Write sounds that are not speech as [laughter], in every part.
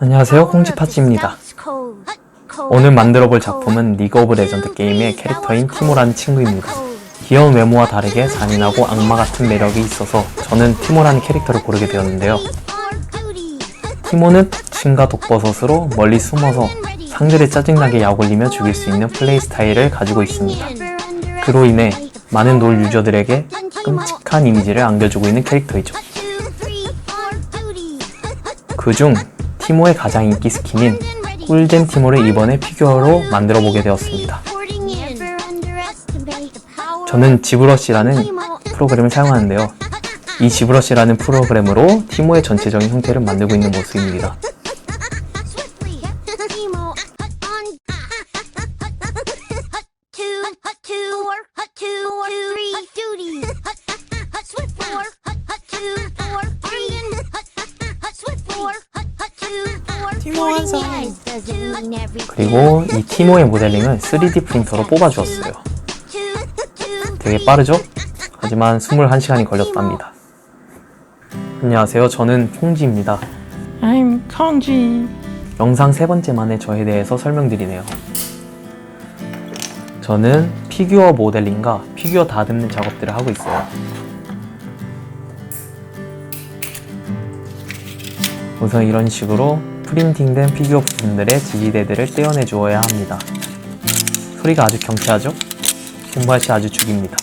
안녕하세요, 홍지파찌입니다. 오늘 만들어 볼 작품은 리그 오브 레전드 게임의 캐릭터인 티모라는 친구입니다. 귀여운 외모와 다르게 잔인하고 악마 같은 매력이 있어서 저는 티모라는 캐릭터를 고르게 되었는데요. 티모는 특징과 독버섯으로 멀리 숨어서 상대를 짜증나게 약올리며 죽일 수 있는 플레이 스타일을 가지고 있습니다. 그로 인해 많은 롤 유저들에게 끔찍한 이미지를 안겨주고 있는 캐릭터이죠. 그중 티모의 가장 인기 스킨인 꿀잼 티모를 이번에 피규어로 만들어 보게 되었습니다. 저는 지브러시라는 프로그램을 사용하는데요. 이 지브러시라는 프로그램으로 티모의 전체적인 형태를 만들고 있는 모습입니다. 완성. 그리고 이 티모의 모델링을 3D 프린터로 뽑아주었어요. 되게 빠르죠? 하지만 21시간이 걸렸답니다. 안녕하세요. 저는 퐁지입니다. I'm Kongji. 영상 세 번째 만에 저에 대해서 설명드리네요. 저는 피규어 모델링과 피규어 다듬는 작업들을 하고 있어요. 우선 이런 식으로 프린팅된 피규어 부분들의 지지대들을 떼어내 주어야 합니다. 소리가 아주 경쾌하죠? 손맛이 아주 죽입니다.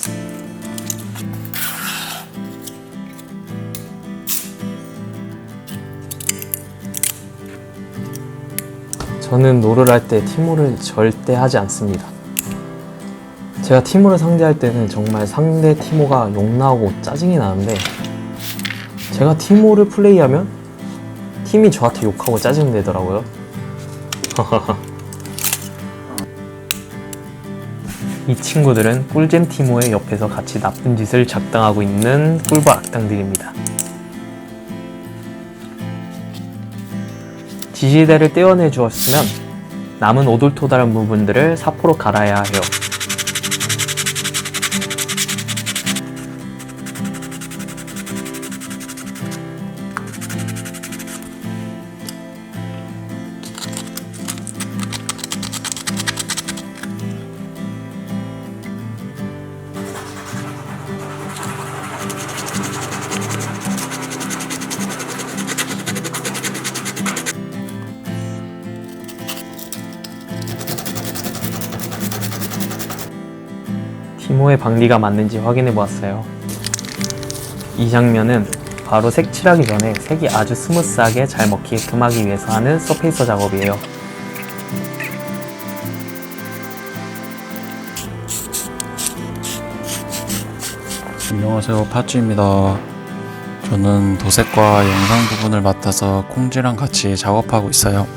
저는 롤을 할때 티모를 절대 하지 않습니다. 제가 티모를 상대할 때는 정말 상대 티모가 욕 나오고 짜증이 나는데 제가 티모를 플레이하면 팀이 저한테 욕하고 짜증내더라고요. [laughs] 이 친구들은 꿀잼 티모의 옆에서 같이 나쁜 짓을 작당하고 있는 꿀벌 악당들입니다. 지지대를 떼어내 주었으면 남은 오돌토달한 부분들을 사포로 갈아야 해요. 티모의 방리가 맞는지 확인해 보았어요. 이 장면은 바로 색칠하기 전에 색이 아주 스무스하게 잘 먹히게끔 하기 위해서 하는 서페이서 작업이에요. 안녕하세요 파츠입니다 저는 도색과 영상 부분을 맡아서 콩지랑 같이 작업하고 있어요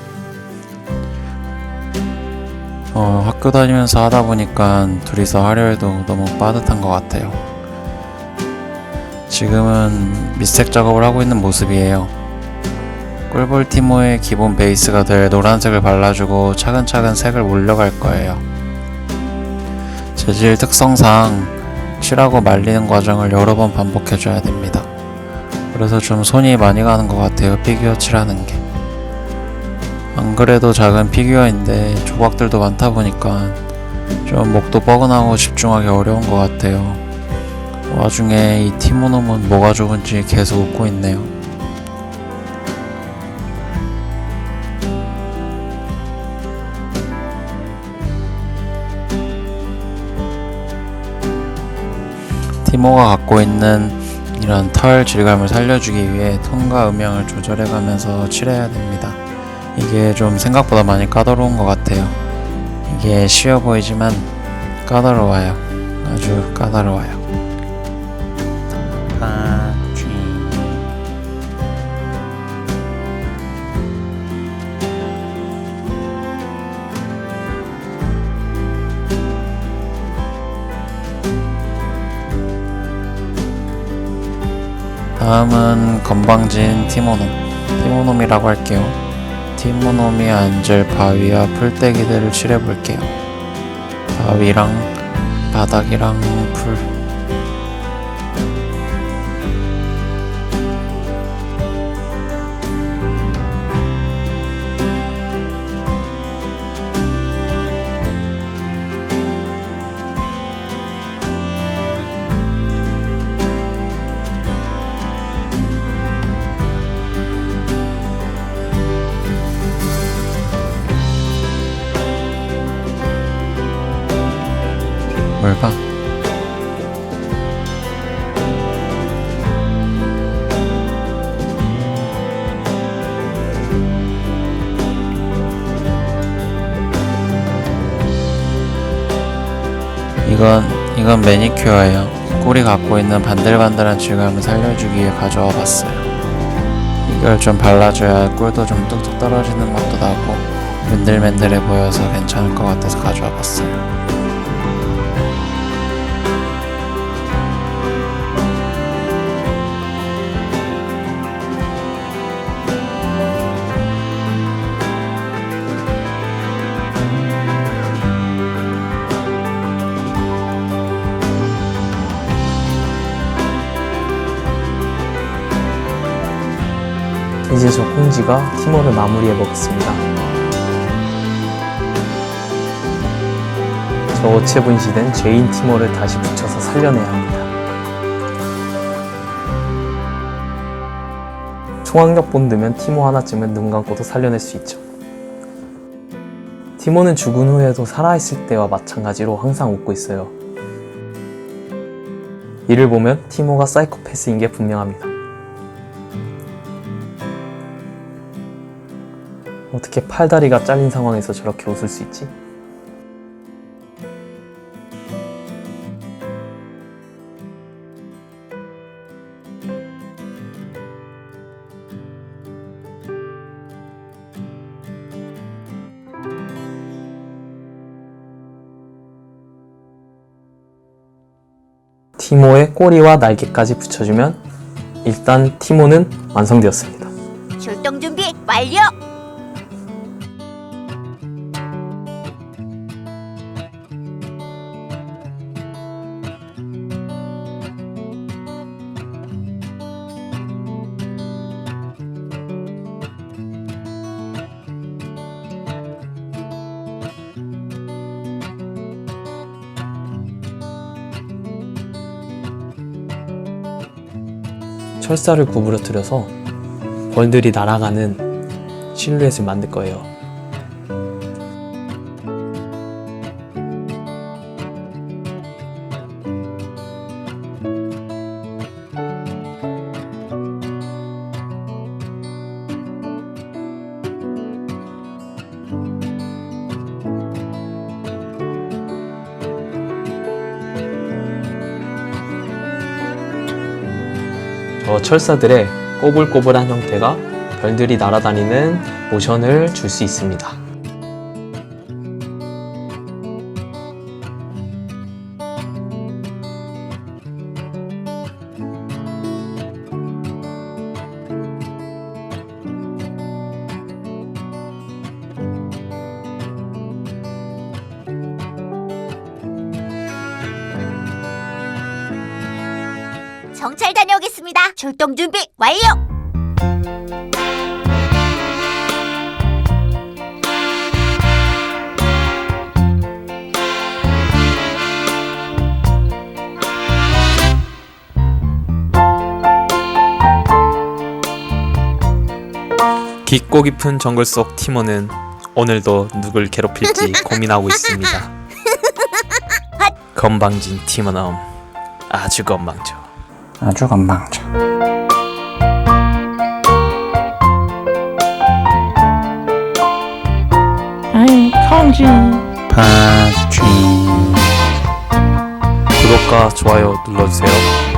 어, 학교 다니면서 하다 보니까 둘이서 하려 해도 너무 빠듯한 것 같아요 지금은 밑색 작업을 하고 있는 모습이에요 꿀볼 티모의 기본 베이스가 될 노란색을 발라주고 차근차근 색을 올려갈 거예요 재질 특성상 칠하고 말리는 과정을 여러 번 반복해줘야 됩니다. 그래서 좀 손이 많이 가는 것 같아요. 피규어 칠하는 게. 안 그래도 작은 피규어인데 조각들도 많다 보니까 좀 목도 뻐근하고 집중하기 어려운 것 같아요. 와중에 이 티모놈은 뭐가 좋은지 계속 웃고 있네요. 티모가 갖고 있는 이런 털 질감을 살려주기 위해 톤과 음영을 조절해가면서 칠해야 됩니다. 이게 좀 생각보다 많이 까다로운 것 같아요. 이게 쉬워 보이지만 까다로워요. 아주 까다로워요. 파쥐. 다음은 건방진 티모놈. 티모놈이라고 할게요. 티모놈이 앉을 바위와 풀떼기들을 칠해볼게요. 바위랑 바닥이랑 풀. 물방 이건 이건 매니큐어예요. 꿀이 갖고 있는 반들반들한 질감을 살려주기 위해 가져와 봤어요. 이걸 좀 발라줘야 꿀도 좀 뚝뚝 떨어지는 맛도 나고 맨들맨들해 보여서 괜찮을 것 같아서 가져와 봤어요. 저 콩지가 티모를 마무리해 보겠습니다. 저 어체 분시된 죄인 티모를 다시 붙여서 살려내야 합니다. 총악력 본드면 티모 하나쯤은 눈 감고도 살려낼 수 있죠. 티모는 죽은 후에도 살아있을 때와 마찬가지로 항상 웃고 있어요. 이를 보면 티모가 사이코패스인 게 분명합니다. 어떻게 팔다리가 잘린 상황에서 저렇게 웃을 수 있지? 티모의 꼬리와 날개까지 붙여주면 일단 티모는 완성되었습니다. 출동 준비 완료. 철사를 구부러뜨려서 벌들이 날아가는 실루엣을 만들 거예요. 저 철사들의 꼬불꼬불한 형태가 별들이 날아다니는 모션을 줄 수 있습니다. 정찰 다녀오겠습니다. 출동 준비 완료. 깊고 깊은 정글 속 티모는 오늘도 누굴 괴롭힐지 [laughs] 고민하고 있습니다. 건방진 티모놈 아주 건방져. 아주 건방져. I'm Kongji. 파쥐 구독과 좋아요 눌러주세요. 둘,